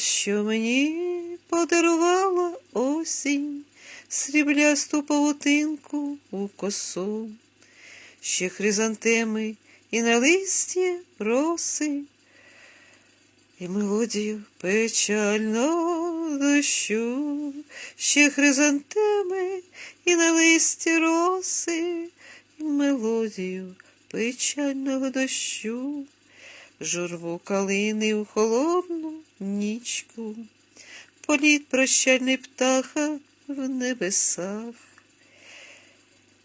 що мені подарувала осінь сріблясту павутинку у косу, ще хризантеми і на листі роси, і мелодію печального дощу, ще хризантеми і на листі роси, і мелодію печального дощу, журву калини у холодну нічку, політ прощальний птаха в небесах.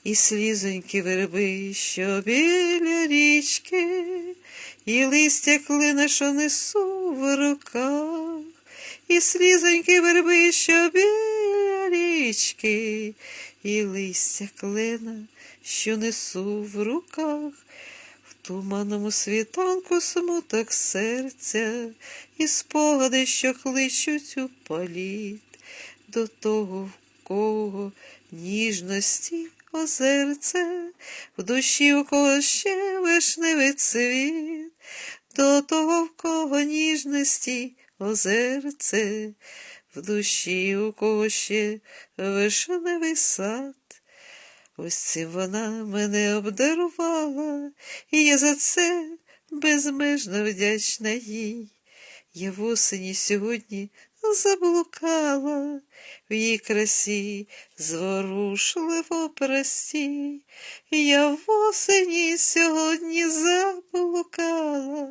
І слізоньки верби, що біля річки, і листя клина, що несу в руках, і слізоньки верби, що біля річки, і листя клина, що несу в руках, туманному світанку смуток серця, і спогади, що кличуть у політ до того, в кого ніжності озерце, в душі у кого ще вишневий цвіт, до того, в кого ніжності озерце, в душі у кого ще вишневий сад. Ось цим вона мене обдарувала, і я за це безмежно вдячна їй. Я в осені сьогодні заблукала в її красі, зворушливо прості. Я в осені сьогодні заблукала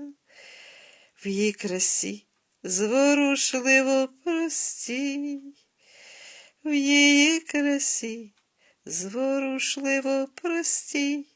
в її красі, зворушливо простій, в її красі, зворушливо простій.